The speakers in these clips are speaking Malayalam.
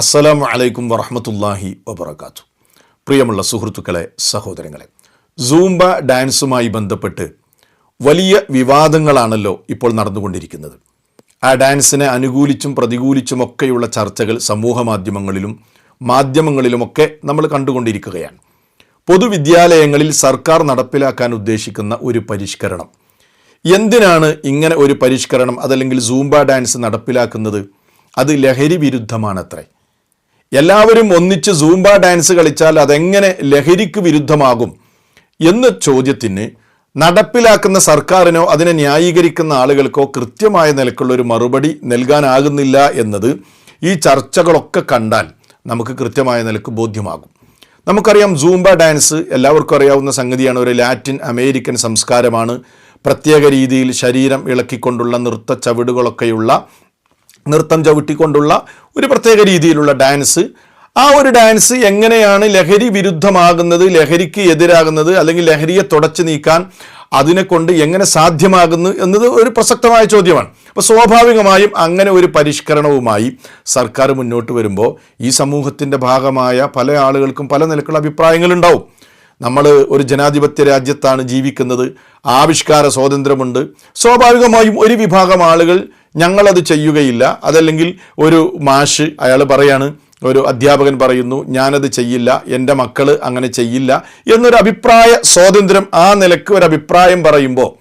അസ്സലാമു അലൈക്കും വറഹമത്തല്ലാഹി വബർക്കാത്തു പ്രിയമുള്ള സുഹൃത്തുക്കളെ സഹോദരങ്ങളെ സൂംബ ഡാൻസുമായി ബന്ധപ്പെട്ട് വലിയ വിവാദങ്ങളാണല്ലോ ഇപ്പോൾ നടന്നുകൊണ്ടിരിക്കുന്നത്. ആ ഡാൻസിനെ അനുകൂലിച്ചും പ്രതികൂലിച്ചുമൊക്കെയുള്ള ചർച്ചകൾ സമൂഹ മാധ്യമങ്ങളിലും മാധ്യമങ്ങളിലുമൊക്കെ നമ്മൾ കണ്ടുകൊണ്ടിരിക്കുകയാണ്. പൊതുവിദ്യാലയങ്ങളിൽ സർക്കാർ നടപ്പിലാക്കാൻ ഉദ്ദേശിക്കുന്ന ഒരു പരിഷ്കരണം. എന്തിനാണ് ഇങ്ങനെ ഒരു പരിഷ്കരണം അതല്ലെങ്കിൽ സൂംബ ഡാൻസ് നടപ്പിലാക്കുന്നത്? അത് ലഹരി വിരുദ്ധമാണത്രേ. എല്ലാവരും ഒന്നിച്ച് സൂംബ ഡാൻസ് കളിച്ചാൽ അതെങ്ങനെ ലഹരിക്ക് വിരുദ്ധമാകും എന്ന ചോദ്യത്തിന് നടപ്പിലാക്കുന്ന സർക്കാരിനോ അതിനെ ന്യായീകരിക്കുന്ന ആളുകൾക്കോ കൃത്യമായ നിലക്കുള്ള ഒരു മറുപടി നൽകാനാകുന്നില്ല എന്നത് ഈ ചർച്ചകളൊക്കെ കണ്ടാൽ നമുക്ക് കൃത്യമായ നിലയ്ക്ക് ബോധ്യമാകും. നമുക്കറിയാം സൂംബ ഡാൻസ് എല്ലാവർക്കും അറിയാവുന്ന സംഗതിയാണ്. ഒരു ലാറ്റിൻ അമേരിക്കൻ സംസ്കാരമാണ്. പ്രത്യേക രീതിയിൽ ശരീരം ഇളക്കിക്കൊണ്ടുള്ള നൃത്ത ചവിടുകളൊക്കെയുള്ള നൃത്തം ചവിട്ടിക്കൊണ്ടുള്ള ഒരു പ്രത്യേക രീതിയിലുള്ള ഡാൻസ്. ആ ഒരു ഡാൻസ് എങ്ങനെയാണ് ലഹരി വിരുദ്ധമാകുന്നത് ലഹരിക്ക് എതിരാകുന്നത് അല്ലെങ്കിൽ ലഹരിയെ തുടച്ചു നീക്കാൻ അതിനെ കൊണ്ട് എങ്ങനെ സാധ്യമാകുന്നു എന്നത് ഒരു പ്രസക്തമായ ചോദ്യമാണ്. അപ്പോൾ സ്വാഭാവികമായും അങ്ങനെ ഒരു പരിഷ്കരണവുമായി സർക്കാർ മുന്നോട്ട് വരുമ്പോൾ ഈ സമൂഹത്തിന്റെ ഭാഗമായ പല ആളുകൾക്കും പല നിലക്കുള്ള അഭിപ്രായങ്ങളുണ്ടാവും. നമ്മൾ ഒരു ജനാധിപത്യ രാജ്യത്താണ് ജീവിക്കുന്നത് ആവിഷ്കാര സ്വാതന്ത്ര്യമുണ്ട്. സ്വാഭാവികമായും ഒരു വിഭാഗം ആളുകൾ ഞങ്ങളത് ചെയ്യുകയില്ല. അതല്ലെങ്കിൽ ഒരു മാഷ് അയാൾ പറയാണ് ഒരു അധ്യാപകൻ പറയുന്നു ഞാനത് ചെയ്യില്ല എന്റെ മക്കൾ അങ്ങനെ ചെയ്യില്ല എന്നൊരു അഭിപ്രായ സ്വാതന്ത്ര്യം ആ നിലയ്ക്ക് ഒരു അഭിപ്രായം പറയുമ്പോൾ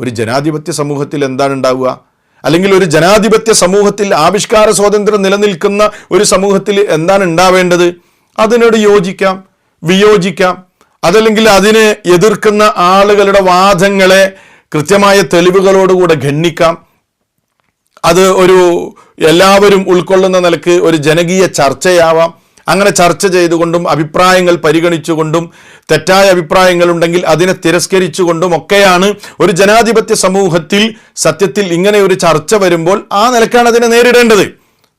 ഒരു ജനാധിപത്യ സമൂഹത്തിൽ എന്താണ് ഉണ്ടാവുക? അല്ലെങ്കിൽ ഒരു ജനാധിപത്യ സമൂഹത്തിൽ ആവിഷ്കാര സ്വാതന്ത്ര്യം നിലനിൽക്കുന്ന ഒരു സമൂഹത്തിൽ എന്താണ് ഉണ്ടാവേണ്ടത്? അതിനോട് യോജിക്കാം വിയോജിക്കാം. അതല്ലെങ്കിൽ അതിനെ എതിർക്കുന്ന ആളുകളുടെ വാദങ്ങളെ കൃത്യമായ തെളിവുകളോടുകൂടെ ഖണ്ഡിക്കാം. അത് ഒരു എല്ലാവരും ഉൾക്കൊള്ളുന്ന നിലയ്ക്ക് ഒരു ജനകീയ ചർച്ചയാവാം. അങ്ങനെ ചർച്ച ചെയ്തുകൊണ്ടും അഭിപ്രായങ്ങൾ പരിഗണിച്ചുകൊണ്ടും തെറ്റായ അഭിപ്രായങ്ങൾ ഉണ്ടെങ്കിൽ അതിനെ തിരസ്കരിച്ചുകൊണ്ടും ഒക്കെയാണ് ഒരു ജനാധിപത്യ സമൂഹത്തിൽ സത്യത്തിൽ ഇങ്ങനെ ഒരു ചർച്ച വരുമ്പോൾ ആ നിലക്കാണ് അതിനെ നേരിടേണ്ടത്.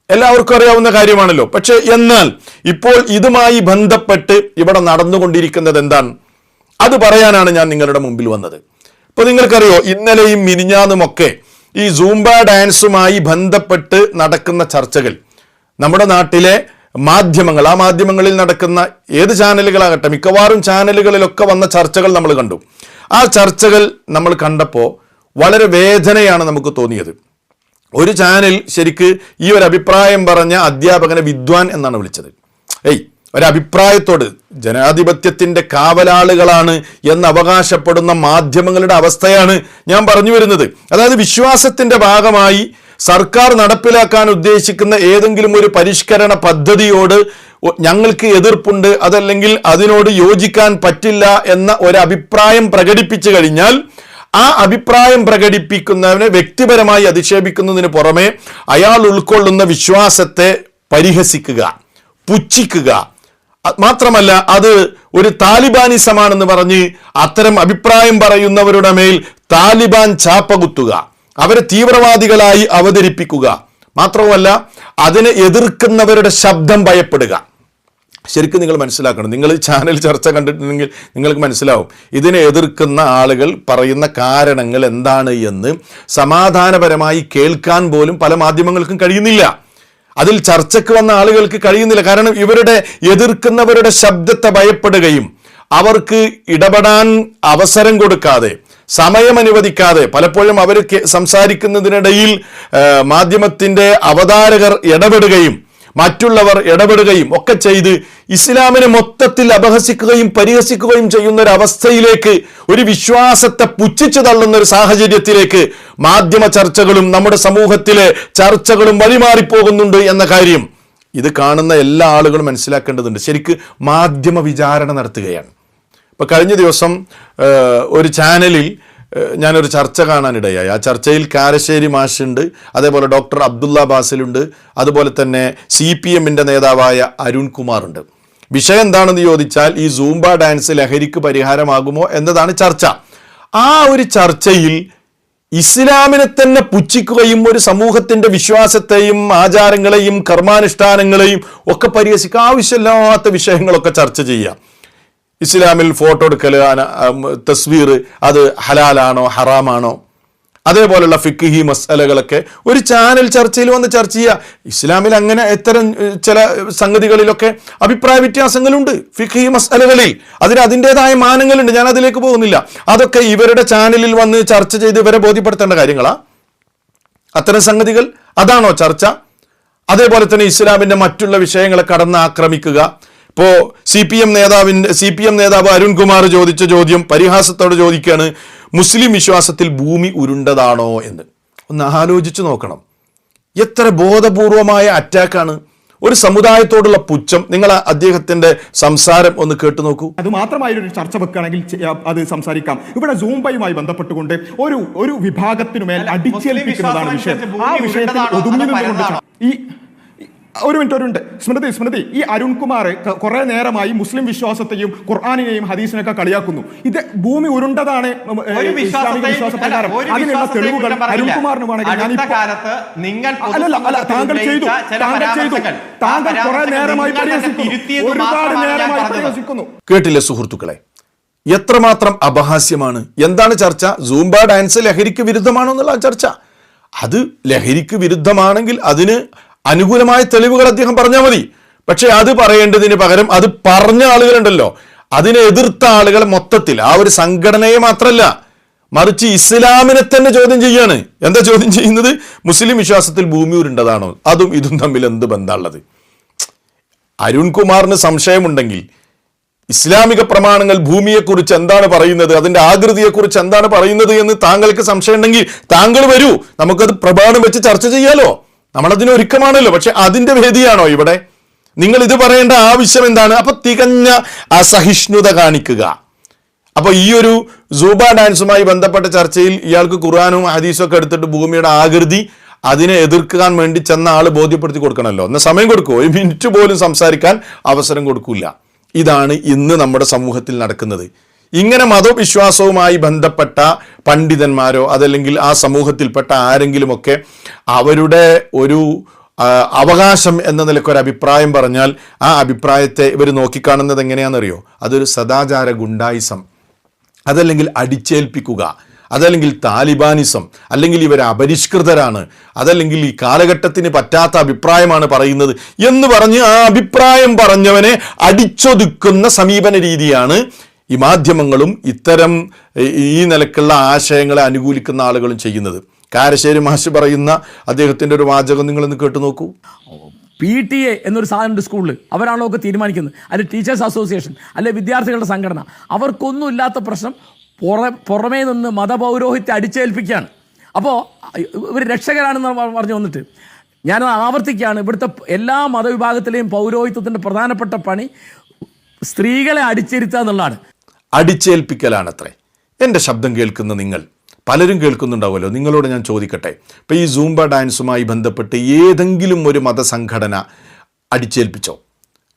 എല്ലാവർക്കും അറിയാവുന്ന കാര്യമാണല്ലോ. പക്ഷെ എന്നാൽ ഇപ്പോൾ ഇതുമായി ബന്ധപ്പെട്ട് ഇവിടെ നടന്നുകൊണ്ടിരിക്കുന്നത് എന്താണ്? അത് പറയാനാണ് ഞാൻ നിങ്ങളുടെ മുമ്പിൽ വന്നത്. ഇപ്പൊ നിങ്ങൾക്കറിയോ ഇന്നലെയും മിനിഞ്ഞാന്നുമൊക്കെ ഈ സൂംബ ഡാൻസുമായി ബന്ധപ്പെട്ട് നടക്കുന്ന ചർച്ചകൾ നമ്മുടെ നാട്ടിലെ മാധ്യമങ്ങൾ ആ മാധ്യമങ്ങളിൽ നടക്കുന്ന ഏത് ചാനലുകളാകട്ടെ മിക്കവാറും ചാനലുകളിലൊക്കെ വന്ന ചർച്ചകൾ നമ്മൾ കണ്ടു. ആ ചർച്ചകൾ നമ്മൾ കണ്ടപ്പോൾ വളരെ വേദനയാണ് നമുക്ക് തോന്നിയത്. ഒരു ചാനൽ ശരിക്ക് ഈ ഒരു അഭിപ്രായം പറഞ്ഞ അധ്യാപകനെ വിദ്വാൻ എന്നാണ് വിളിച്ചത്. ഏയ് ഒരഭിപ്രായത്തോട് ജനാധിപത്യത്തിന്റെ കാവലാളുകളാണ് എന്ന് അവകാശപ്പെടുന്ന മാധ്യമങ്ങളുടെ അവസ്ഥയാണ് ഞാൻ പറഞ്ഞു വരുന്നത്. അതായത് വിശ്വാസത്തിന്റെ ഭാഗമായി സർക്കാർ നടപ്പിലാക്കാൻ ഉദ്ദേശിക്കുന്ന ഏതെങ്കിലും ഒരു പരിഷ്കരണ പദ്ധതിയോട് ഞങ്ങൾക്ക് എതിർപ്പുണ്ട് അതല്ലെങ്കിൽ അതിനോട് യോജിക്കാൻ പറ്റില്ല എന്ന ഒരു അഭിപ്രായം പ്രകടിപ്പിച്ചു കഴിഞ്ഞാൽ ആ അഭിപ്രായം പ്രകടിപ്പിക്കുന്നവനെ വ്യക്തിപരമായി അധിക്ഷേപിക്കുന്നതിന് പുറമെ അയാൾ ഉൾക്കൊള്ളുന്ന വിശ്വാസത്തെ പരിഹസിക്കുക പുച്ഛിക്കുക മാത്രമല്ല അത് ഒരു താലിബാനിസമാണെന്ന് പറഞ്ഞ് അത്തരം അഭിപ്രായം പറയുന്നവരുടെ മേൽ താലിബാൻ ചാപ്പകുത്തുക അവരെ തീവ്രവാദികളായി അവതരിപ്പിക്കുക. മാത്രവുമല്ല അതിനെ എതിർക്കുന്നവരുടെ ശബ്ദം ഭയപ്പെടുക. ശരിക്കും നിങ്ങൾ മനസ്സിലാക്കണം. നിങ്ങൾ ചാനൽ ചർച്ച കണ്ടിട്ടുണ്ടെങ്കിൽ നിങ്ങൾക്ക് മനസ്സിലാവും. ഇതിനെ എതിർക്കുന്ന ആളുകൾ പറയുന്ന കാരണങ്ങൾ എന്താണ് എന്ന് സമാധാനപരമായി കേൾക്കാൻ പോലും പല മാധ്യമങ്ങൾക്കും കഴിയുന്നില്ല. അതിൽ ചർച്ചയ്ക്ക് വന്ന ആളുകൾക്ക് കഴിയുന്നില്ല. കാരണം ഇവരുടെ എതിർക്കുന്നവരുടെ ശബ്ദത്തെ ഭയപ്പെടുകയും അവർക്ക് ഇടപെടാൻ അവസരം കൊടുക്കാതെ സമയം അനുവദിക്കാതെ പലപ്പോഴും അവർ സംസാരിക്കുന്നതിനിടയിൽ മാധ്യമത്തിന്റെ അവതാരകർ ഇടപെടുകയും മറ്റുള്ളവർ ഇടപെടുകയും ഒക്കെ ചെയ്ത് ഇസ്ലാമിനെ മൊത്തത്തിൽ അപഹസിക്കുകയും പരിഹസിക്കുകയും ചെയ്യുന്ന ഒരു അവസ്ഥയിലേക്ക് ഒരു വിശ്വാസത്തെ പുച്ഛിച്ചു തള്ളുന്ന ഒരു സാഹചര്യത്തിലേക്ക് മാധ്യമ ചർച്ചകളും നമ്മുടെ സമൂഹത്തിലെ ചർച്ചകളും വഴിമാറിപ്പോകുന്നുണ്ട് എന്ന കാര്യം ഇത് കാണുന്ന എല്ലാ ആളുകളും മനസ്സിലാക്കേണ്ടതുണ്ട്. ശരിക്ക് മാധ്യമ വിചാരണ നടത്തുകയാണ്. ഇപ്പൊ കഴിഞ്ഞ ദിവസം ഒരു ചാനലിൽ ഞാനൊരു ചർച്ച കാണാനിടയായി. ആ ചർച്ചയിൽ കാരശ്ശേരി മാഷുണ്ട് അതേപോലെ ഡോക്ടർ അബ്ദുള്ള ബാസിലുണ്ട് അതുപോലെ തന്നെ സി പി എമ്മിന്റെ നേതാവായ അരുൺ കുമാറുണ്ട്. വിഷയം എന്താണെന്ന് ചോദിച്ചാൽ ഈ സൂംബ ഡാൻസ് ലഹരിക്ക് പരിഹാരമാകുമോ എന്നതാണ് ചർച്ച. ആ ഒരു ചർച്ചയിൽ ഇസ്ലാമിനെ തന്നെ പുച്ഛിക്കുകയും ഒരു സമൂഹത്തിന്റെ വിശ്വാസത്തെയും ആചാരങ്ങളെയും കർമാനുഷ്ഠാനങ്ങളെയും ഒക്കെ പരിഹസിക്കുക ആവശ്യമില്ലാത്ത വിഷയങ്ങളൊക്കെ ചർച്ച ചെയ്യാം ഇസ്ലാമിൽ ഫോട്ടോ എടുക്കൽ തസ്വീർ അത് ഹലാലാണോ ഹറാമാണോ? അതേപോലെയുള്ള ഫിക്കിഹി മസലകളൊക്കെ ഒരു ചാനൽ ചർച്ചയിൽ വന്ന് ചർച്ച ചെയ്യുക ഇസ്ലാമിൽ അങ്ങനെ ഇത്തരം ചില സംഗതികളിലൊക്കെ അഭിപ്രായ വ്യത്യാസങ്ങളുണ്ട് ഫിക്കിഹി മസലകളിൽ. അതിന് അതിന്റെതായ മാനങ്ങളുണ്ട് ഞാൻ അതിലേക്ക് പോകുന്നില്ല. അതൊക്കെ ഇവരുടെ ചാനലിൽ വന്ന് ചർച്ച ചെയ്ത് ഇവരെ ബോധ്യപ്പെടുത്തേണ്ട കാര്യങ്ങളാ. അത്തരം സംഗതികൾ അതാണോ ചർച്ച? അതേപോലെ തന്നെ ഇസ്ലാമിന്റെ മറ്റുള്ള വിഷയങ്ങളെ കടന്ന് ആക്രമിക്കുക. ഇപ്പോ സി പി എം നേതാവിന്റെ സി പി എം നേതാവ് അരുൺകുമാർ ചോദിച്ച ചോദ്യം പരിഹാസത്തോടെ ചോദിക്കുകയാണ് മുസ്ലിം വിശ്വാസത്തിൽ ഭൂമി ഉരുണ്ടതാണോ എന്ന്. ഒന്ന് ആലോചിച്ച് നോക്കണം. എത്ര ബോധപൂർവമായ അറ്റാക്കാണ്. ഒരു സമുദായത്തോടുള്ള പുച്ഛം. നിങ്ങൾ അദ്ദേഹത്തിന്റെ സംസാരം ഒന്ന് കേട്ടു നോക്കൂ. അത് മാത്രമായി ഒരു ചർച്ച വെക്കുകയാണെങ്കിൽ അത് സംസാരിക്കാം. ഇവിടെ സൂംബയുമായി ബന്ധപ്പെട്ടുകൊണ്ട് ഒരു ഒരു വിഭാഗത്തിനു മേൽ അടിച്ചേൽപ്പിക്കുന്നതാണ് വിഷയം. ആ വിഷയത്തിൽ ഒതുങ്ങി ഈ- ഒരു മിനിറ്റ് ഒരു മിനിറ്റ്. സ്മൃതി സ്മൃതി. ഈ അരുൺകുമാർ കുറെ നേരമായി മുസ്ലിം വിശ്വാസത്തെയും ഖുർആാനിനെയും ഹദീസിനൊക്കെ കളിയാക്കുന്നു. ഇത് ഭൂമി ഉരുണ്ടതാണ് ഒരു ഇസ്ലാമിക വിശ്വാസപ്രകാരം അതിനുള്ള തെളിവുകൾ. അരുൺകുമാറിന് വേണമെങ്കിൽ അല്ലല്ല അല്ല താങ്കൾ ചെയ്തു. താങ്കൾ ചെയ്തു. താങ്കൾ കുറെ നേരമായി പരിഹസിക്കുന്നു. ഒരുപാട് നേരമായി. പരിഹസിക്കുന്നു. കേട്ടില്ലേ സുഹൃത്തുക്കളെ? എത്രമാത്രം അപഹാസ്യമാണ്? എന്താണ് ചർച്ച? സൂംബ ഡാൻസ് ലഹരിക്ക് വിരുദ്ധമാണോ എന്നുള്ള ചർച്ച? അത് ലഹരിക്ക് വിരുദ്ധമാണെങ്കിൽ അതിന് അനുകൂലമായ തെളിവുകൾ അദ്ദേഹം പറഞ്ഞാൽ മതി. പക്ഷെ അത് പറയേണ്ടതിന് പകരം അത് പറഞ്ഞ ആളുകളുണ്ടല്ലോ. അതിനെ എതിർത്ത ആളുകൾ മൊത്തത്തിൽ ആ ഒരു സംഘടനയെ മാത്രമല്ല മറിച്ച് ഇസ്ലാമിനെ തന്നെ ചോദ്യം ചെയ്യാണ്. എന്താ ചോദ്യം ചെയ്യുന്നത്? മുസ്ലിം വിശ്വാസത്തിൽ ഭൂമി ഉരുണ്ടതാണോ? അതും ഇതും തമ്മിൽ എന്ത് ബന്ധമുള്ളത്? അരുൺകുമാറിന് സംശയമുണ്ടെങ്കിൽ ഇസ്ലാമിക പ്രമാണങ്ങൾ ഭൂമിയെക്കുറിച്ച് എന്താണ് പറയുന്നത്? അതിന്റെ ആകൃതിയെക്കുറിച്ച് എന്താണ് പറയുന്നത് എന്ന് താങ്കൾക്ക് സംശയമുണ്ടെങ്കിൽ താങ്കൾ വരൂ. നമുക്കത് പ്രമാണം വെച്ച് ചർച്ച ചെയ്യാലോ? നമ്മളതിന് ഒരുക്കമാണല്ലോ പക്ഷെ അതിന്റെ വേദിയാണോ ഇവിടെ? നിങ്ങൾ ഇത് പറയേണ്ട ആവശ്യം എന്താണ്? അപ്പൊ തികഞ്ഞ അസഹിഷ്ണുത കാണിക്കുക. അപ്പൊ ഈ ഒരു സൂബ ഡാൻസുമായി ബന്ധപ്പെട്ട ചർച്ചയിൽ ഇയാൾക്ക് ഖുർആാനും ഹദീസും ഒക്കെ എടുത്തിട്ട് ഭൂമിയുടെ ആകൃതി അതിനെ എതിർക്കാൻ വേണ്ടി ചെന്ന ആൾ ബോധ്യപ്പെടുത്തി കൊടുക്കണമല്ലോ. എന്നാൽ സമയം കൊടുക്കുമോ ഒരു മിനിറ്റ് പോലും സംസാരിക്കാൻ അവസരം കൊടുക്കില്ല ഇതാണ് ഇന്ന് നമ്മുടെ സമൂഹത്തിൽ നടക്കുന്നത്. ഇങ്ങനെ മതവിശ്വാസവുമായി ബന്ധപ്പെട്ട പണ്ഡിതന്മാരോ അതല്ലെങ്കിൽ ആ സമൂഹത്തിൽപ്പെട്ട ആരെങ്കിലുമൊക്കെ അവരുടെ ഒരു അവകാശം എന്ന നിലയ്ക്ക് ഒരു അഭിപ്രായം പറഞ്ഞാൽ ആ അഭിപ്രായത്തെ ഇവർ നോക്കിക്കാണുന്നത് എങ്ങനെയാണെന്നറിയോ? അതൊരു സദാചാര ഗുണ്ടായിസം. അതല്ലെങ്കിൽ അടിച്ചേൽപ്പിക്കുക. അതല്ലെങ്കിൽ താലിബാനിസം. അല്ലെങ്കിൽ ഇവർ അപരിഷ്കൃതരാണ്. അതല്ലെങ്കിൽ ഈ കാലഘട്ടത്തിന് പറ്റാത്ത അഭിപ്രായമാണ് പറയുന്നത് എന്ന് പറഞ്ഞ് ആ അഭിപ്രായം പറഞ്ഞവനെ അടിച്ചൊതുക്കുന്ന സമീപന രീതിയാണ് ഈ മാധ്യമങ്ങളും ഇത്തരം ഈ- നിലക്കുള്ള ആശയങ്ങളെ അനുകൂലിക്കുന്ന ആളുകളും ചെയ്യുന്നത്. കാരശ്ശേരി മാഷ് പറയുന്ന അദ്ദേഹത്തിന്റെ ഒരു വാചകം നിങ്ങളൊന്ന് കേട്ടു നോക്കൂ. പി ടി എ എന്നൊരു സാധനമുണ്ട് സ്കൂളിൽ അവരാണോ ഒക്കെ തീരുമാനിക്കുന്നത്? അല്ലെ ടീച്ചേഴ്സ് അസോസിയേഷൻ അല്ലെ വിദ്യാർത്ഥികളുടെ സംഘടന. അവർക്കൊന്നും ഇല്ലാത്ത പ്രശ്നം പുറ പുറമേ നിന്ന് മതപൗരോഹിത്യം അടിച്ചേൽപ്പിക്കുകയാണ്. അപ്പോൾ ഇവർ രക്ഷകരാണെന്ന് പറഞ്ഞു വന്നിട്ട്. ഞാൻ ആവർത്തിക്കുകയാണ്. ഇവിടുത്തെ എല്ലാ മതവിഭാഗത്തിലെയും പൗരോഹിത്വത്തിന്റെ പ്രധാനപ്പെട്ട പണി സ്ത്രീകളെ അടിച്ചിരുത്തുക എന്നുള്ളതാണ്. അടിച്ചേൽപ്പിക്കലാണത്രേ. എന്റെ ശബ്ദം കേൾക്കുന്ന നിങ്ങൾ പലരും കേൾക്കുന്നുണ്ടാവുമല്ലോ നിങ്ങളോട് ഞാൻ ചോദിക്കട്ടെ. ഇപ്പം ഈ സൂംബ ഡാൻസുമായി ബന്ധപ്പെട്ട് ഏതെങ്കിലും ഒരു മതസംഘടന അടിച്ചേൽപ്പിച്ചോ?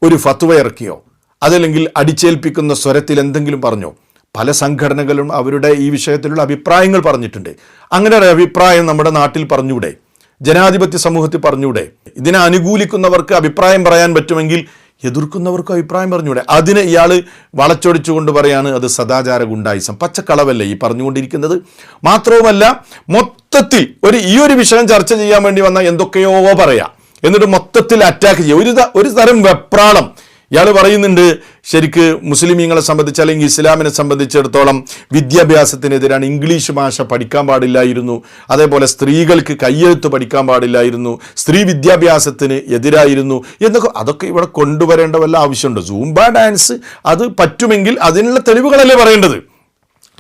ഒരു ഫത്വ ഇറക്കിയോ? അതല്ലെങ്കിൽ അടിച്ചേൽപ്പിക്കുന്ന സ്വരത്തിൽ എന്തെങ്കിലും പറഞ്ഞോ? പല സംഘടനകളും അവരുടെ ഈ വിഷയത്തിലുള്ള അഭിപ്രായങ്ങൾ പറഞ്ഞിട്ടുണ്ട്. അങ്ങനെ ഒരു അഭിപ്രായം നമ്മുടെ നാട്ടിൽ പറഞ്ഞൂടെ? ജനാധിപത്യ സമൂഹത്തിൽ പറഞ്ഞൂടെ? ഇതിനെ അനുകൂലിക്കുന്നവർക്ക് അഭിപ്രായം പറയാൻ പറ്റുമെങ്കിൽ എതിർക്കുന്നവർക്കും അഭിപ്രായം പറഞ്ഞൂടെ? അതിന് ഇയാൾ വളച്ചൊടിച്ചുകൊണ്ട് പറയാണ് അത് സദാചാര ഗുണ്ടായിസം. പച്ചക്കളവല്ലേ ഈ പറഞ്ഞുകൊണ്ടിരിക്കുന്നത്? മാത്രവുമല്ല മൊത്തത്തിൽ ഒരു ഈ ഒരു വിഷയം ചർച്ച ചെയ്യാൻ വേണ്ടി വന്ന എന്തൊക്കെയോ പറയാം. എന്നിട്ട് മൊത്തത്തിൽ അറ്റാക്ക് ചെയ്യുക. ഒരു ഒരു തരം വെപ്രാളം ഇയാൾ പറയുന്നുണ്ട് ശരിക്ക് മുസ്ലിമീങ്ങളെ സംബന്ധിച്ച് അല്ലെങ്കിൽ ഇസ്ലാമിനെ സംബന്ധിച്ചിടത്തോളം വിദ്യാഭ്യാസത്തിനെതിരാണ് ഇംഗ്ലീഷ് ഭാഷ പഠിക്കാൻ പാടില്ലായിരുന്നു. അതേപോലെ സ്ത്രീകൾക്ക് കയ്യെഴുത്ത് പഠിക്കാൻ പാടില്ലായിരുന്നു. സ്ത്രീ വിദ്യാഭ്യാസത്തിന് എതിരായിരുന്നു. എന്നൊക്കെ അതൊക്കെ ഇവിടെ കൊണ്ടുവരേണ്ട വല്ല ആവശ്യമുണ്ട്. സൂംബ ഡാൻസ് അത് പറ്റുമെങ്കിൽ അതിനുള്ള തെളിവുകളല്ലേ പറയേണ്ടത്.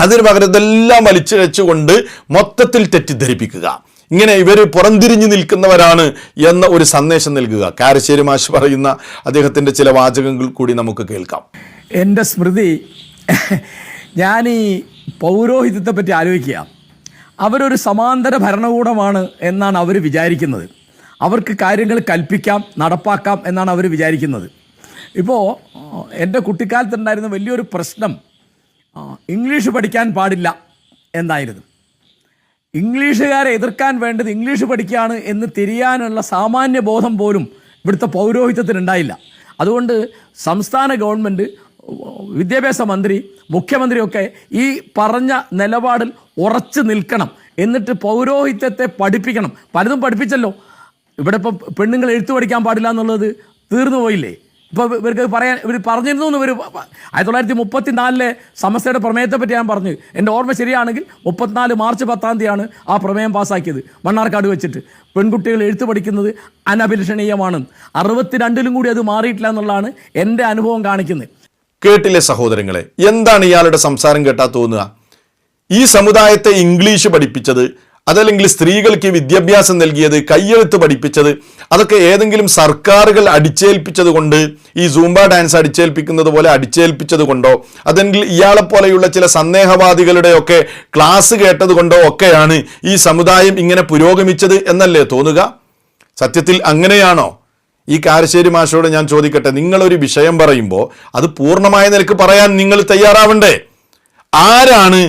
അതിന് പകരം ഇതെല്ലാം വലിച്ചു വെച്ചുകൊണ്ട് മൊത്തത്തിൽ തെറ്റിദ്ധരിപ്പിക്കുക. ഇങ്ങനെ ഇവർ പുറംതിരിഞ്ഞു നിൽക്കുന്നവരാണ് എന്ന ഒരു സന്ദേശം നൽകുക. കാരശ്ശേരി മാഷ് പറയുന്ന അദ്ദേഹത്തിന്റെ ചില വാചകങ്ങൾ കൂടി നമുക്ക് കേൾക്കാം. എന്റെ സ്മൃതി ഞാൻ ഈ പൗരോഹിത്യത്തെ പറ്റി ആലോചിക്കുക. അവരൊരു സമാന്തര ഭരണകൂടമാണ് എന്നാണ് അവർ വിചാരിക്കുന്നത്. അവർക്ക് കാര്യങ്ങൾ കൽപ്പിക്കാം നടപ്പാക്കാം എന്നാണ് അവർ വിചാരിക്കുന്നത്. ഇപ്പോൾ എന്റെ കുട്ടിക്കാലത്തുണ്ടായിരുന്ന വലിയൊരു പ്രശ്നം ഇംഗ്ലീഷ് പഠിക്കാൻ പാടില്ല എന്നായിരുന്നു. ഇംഗ്ലീഷുകാരെ എതിർക്കാൻ വേണ്ടത് ഇംഗ്ലീഷ് പഠിക്കുകയാണ് എന്ന് തിരിയാനുള്ള സാമാന്യ ബോധം പോലും ഇവിടുത്തെ പൗരോഹിത്യത്തിനുണ്ടായില്ല. അതുകൊണ്ട് സംസ്ഥാന ഗവൺമെന്റ് വിദ്യാഭ്യാസ മന്ത്രി മുഖ്യമന്ത്രിയൊക്കെ ഈ പറഞ്ഞ നിലപാടിൽ ഉറച്ചു നിൽക്കണം. എന്നിട്ട് പൗരോഹിത്യത്തെ പഠിപ്പിക്കണം. പലതും പഠിപ്പിച്ചല്ലോ. ഇവിടെ ഇപ്പോൾ പെണ്ണുങ്ങൾ എഴുത്തു പഠിക്കാൻ പാടില്ല എന്നുള്ളത് തീർന്നു പോയില്ലേ? ഇപ്പോൾ ഇവർക്ക് പറയാൻ ഇവർ പറഞ്ഞിരുന്നു എന്ന് ഇവർ ആയിരത്തി തൊള്ളായിരത്തി മുപ്പത്തി നാലിലെ സമസ്യയുടെ പ്രമേയത്തെ പറ്റി ഞാൻ പറഞ്ഞു. എന്റെ ഓർമ്മ ശരിയാണെങ്കിൽ മുപ്പത്തിനാല് മാർച്ച് പത്താം തീയതിയാണ് ആ പ്രമേയം പാസ്സാക്കിയത്. മണ്ണാർക്കാട് വെച്ചിട്ട്. പെൺകുട്ടികൾ എഴുത്ത് പഠിക്കുന്നത് അനഭിലഷണീയമാണ്. അറുപത്തിരണ്ടിലും കൂടി അത് മാറിയിട്ടില്ല എന്നുള്ളതാണ് എന്റെ അനുഭവം കാണിക്കുന്നത്. കേട്ടില്ലേ സഹോദരങ്ങളെ? എന്താണ് ഇയാളുടെ സംസാരം കേട്ടാ തോന്നുക? ഈ സമുദായത്തെ ഇംഗ്ലീഷ് പഠിപ്പിച്ചത് അതല്ലെങ്കിൽ സ്ത്രീകൾക്ക് വിദ്യാഭ്യാസം നൽകിയത് കയ്യെഴുത്ത് പഠിപ്പിച്ചത് അതൊക്കെ ഏതെങ്കിലും സർക്കാരുകൾ അടിച്ചേൽപ്പിച്ചത് കൊണ്ട് ഈ സൂംബ ഡാൻസ് അടിച്ചേൽപ്പിക്കുന്നത് പോലെ അടിച്ചേൽപ്പിച്ചത് കൊണ്ടോ അതെങ്കിൽ ഇയാളെ പോലെയുള്ള ചില സന്ദേഹവാദികളുടെയൊക്കെ ക്ലാസ് കേട്ടത് കൊണ്ടോ ഒക്കെയാണ് ഈ സമുദായം ഇങ്ങനെ പുരോഗമിച്ചത് എന്നല്ലേ തോന്നുക? സത്യത്തിൽ അങ്ങനെയാണോ? ഈ കാരശ്ശേരി മാഷോട് ഞാൻ ചോദിക്കട്ടെ നിങ്ങളൊരു വിഷയം പറയുമ്പോൾ അത് പൂർണമായ നിലയ്ക്ക് പറയാൻ നിങ്ങൾ തയ്യാറാവണ്ടേ? ആരാണ്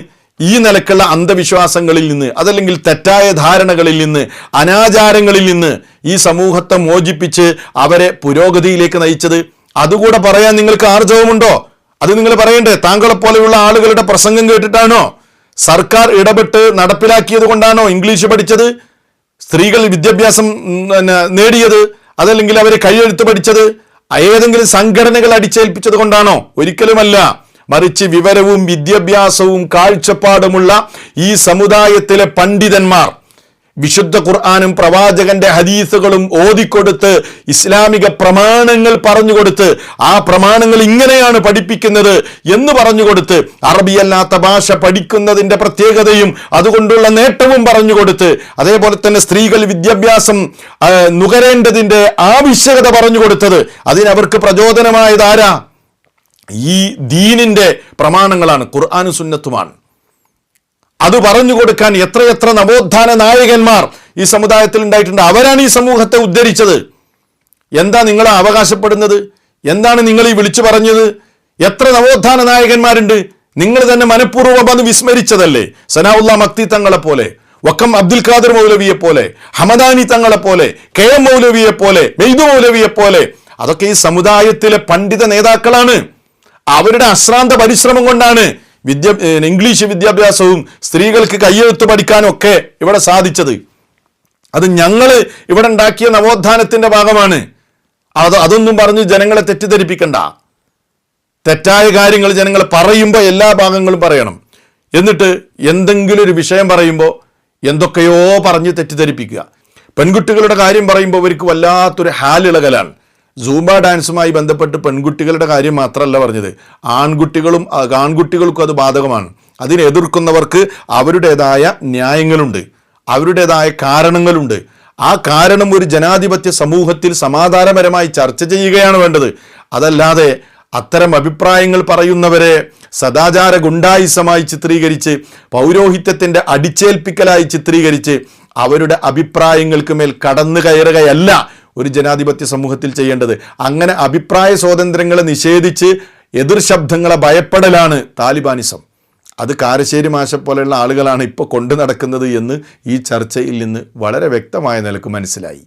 ഈ നിലക്കുള്ള അന്ധവിശ്വാസങ്ങളിൽ നിന്ന് അതല്ലെങ്കിൽ തെറ്റായ ധാരണകളിൽ നിന്ന് അനാചാരങ്ങളിൽ നിന്ന് ഈ സമൂഹത്തെ മോചിപ്പിച്ച് അവരെ പുരോഗതിയിലേക്ക് നയിച്ചത്. അതുകൂടെ പറയാൻ നിങ്ങൾക്ക് ആർജവമുണ്ടോ? അത് നിങ്ങൾ പറയണ്ടേ? താങ്കളെ പോലെയുള്ള ആളുകളുടെ പ്രസംഗം കേട്ടിട്ടാണോ? സർക്കാർ ഇടപെട്ട് നടപ്പിലാക്കിയത് കൊണ്ടാണോ ഇംഗ്ലീഷ് പഠിച്ചത്? സ്ത്രീകൾ വിദ്യാഭ്യാസം നേടിയത് അതല്ലെങ്കിൽ അവരെ കൈയെഴുത്ത് പഠിച്ചത്? ഏതെങ്കിലും സംഘടനകൾ അടിച്ചേൽപ്പിച്ചത് കൊണ്ടാണോ? ഒരിക്കലുമല്ല. മറിച്ച് വിവരവും വിദ്യാഭ്യാസവും കാഴ്ചപ്പാടുമുള്ള ഈ സമുദായത്തിലെ പണ്ഡിതന്മാർ വിശുദ്ധ ഖുർആാനും പ്രവാചകന്റെ ഹദീസുകളും ഓതിക്കൊടുത്ത് ഇസ്ലാമിക പ്രമാണങ്ങൾ പറഞ്ഞുകൊടുത്ത് ആ പ്രമാണങ്ങൾ ഇങ്ങനെയാണ് പഠിപ്പിക്കുന്നത് എന്ന് പറഞ്ഞുകൊടുത്ത് അറബിയല്ലാത്ത ഭാഷ പഠിക്കുന്നതിന്റെ പ്രത്യേകതയും അതുകൊണ്ടുള്ള നേട്ടവും പറഞ്ഞുകൊടുത്ത് അതേപോലെ തന്നെ സ്ത്രീകൾ വിദ്യാഭ്യാസം നുകരേണ്ടതിന്റെ ആവശ്യകത പറഞ്ഞുകൊടുത്തത്. അതിനവർക്ക് പ്രചോദനമായത് ആരാ? ഈ ദീനിന്റെ പ്രമാണങ്ങളാണ് ഖുർആാനും സുന്നത്തുമാണ്. അത് പറഞ്ഞു കൊടുക്കാൻ എത്രയെത്ര നവോത്ഥാന നായകന്മാർ ഈ സമുദായത്തിൽ ഉണ്ടായിട്ടുണ്ട്. അവരാണ് ഈ സമൂഹത്തെ ഉദ്ധരിച്ചത്. എന്താ നിങ്ങളെ അവകാശപ്പെടുന്നത്? എന്താണ് നിങ്ങൾ ഈ വിളിച്ചു പറഞ്ഞത്? എത്ര നവോത്ഥാന നായകന്മാരുണ്ട്? നിങ്ങൾ തന്നെ മനഃപൂർവം അത് വിസ്മരിച്ചതല്ലേ? സനാവുല്ല മക്തി തങ്ങളെ പോലെ വക്കം അബ്ദുൽ ഖാദർ മൗലവിയെ പോലെ ഹമദാനി തങ്ങളെ പോലെ കെ എം മൗലവിയെ പോലെ മെയ്തു മൗലവിയെ പോലെ അതൊക്കെ ഈ സമുദായത്തിലെ പണ്ഡിത നേതാക്കളാണ്. അവരുടെ അശ്രാന്ത പരിശ്രമം കൊണ്ടാണ് വിദ്യ ഇംഗ്ലീഷ് വിദ്യാഭ്യാസവും സ്ത്രീകൾക്ക് കയ്യെഴുത്ത് പഠിക്കാനും ഒക്കെ ഇവിടെ സാധിച്ചത്. അത് ഞങ്ങൾ ഇവിടെ ഉണ്ടാക്കിയ നവോത്ഥാനത്തിന്റെ ഭാഗമാണ്. അത് അതൊന്നും പറഞ്ഞ് ജനങ്ങളെ തെറ്റിദ്ധരിപ്പിക്കണ്ട. തെറ്റായ കാര്യങ്ങൾ ജനങ്ങൾ പറയുമ്പോൾ എല്ലാ ഭാഗങ്ങളും പറയണം. എന്നിട്ട് എന്തെങ്കിലും ഒരു വിഷയം പറയുമ്പോൾ എന്തൊക്കെയോ പറഞ്ഞ് തെറ്റിദ്ധരിപ്പിക്കുക. പെൺകുട്ടികളുടെ കാര്യം പറയുമ്പോൾ അവർക്ക് വല്ലാത്തൊരു ഹാലിളകലാണ്. സൂംബ ഡാൻസുമായി ബന്ധപ്പെട്ട് പെൺകുട്ടികളുടെ കാര്യം മാത്രമല്ല പറഞ്ഞത്. ആൺകുട്ടികളും ആൺകുട്ടികൾക്കും അത് ബാധകമാണ്. അതിനെ എതിർക്കുന്നവർക്ക് അവരുടേതായ ന്യായങ്ങളുണ്ട്. അവരുടേതായ കാരണങ്ങളുണ്ട്. ആ കാരണം ഒരു ജനാധിപത്യ സമൂഹത്തിൽ സമാധാനപരമായി ചർച്ച ചെയ്യുകയാണ് വേണ്ടത്. അതല്ലാതെ അത്തരം അഭിപ്രായങ്ങൾ പറയുന്നവരെ സദാചാര ഗുണ്ടായുസമായി ചിത്രീകരിച്ച് പൗരോഹിത്യത്തിന്റെ അടിച്ചേൽപ്പിക്കലായി ചിത്രീകരിച്ച് അവരുടെ അഭിപ്രായങ്ങൾക്ക് മേൽ കടന്നു കയറുകയല്ല ഒരു ജനാധിപത്യ സമൂഹത്തിൽ ചെയ്യേണ്ടത്. അങ്ങനെ അഭിപ്രായ സ്വാതന്ത്ര്യങ്ങളെ നിഷേധിച്ച് എതിർ ശബ്ദങ്ങളെ ഭയപ്പെടലാണ് താലിബാനിസം. അത് കാരശ്ശേരി മാഷ പോലെയുള്ള ആളുകളാണ് ഇപ്പോൾ കൊണ്ടു നടക്കുന്നത് എന്ന് ഈ ചർച്ചയിൽ നിന്ന് വളരെ വ്യക്തമായ നിലയ്ക്ക് മനസ്സിലായി.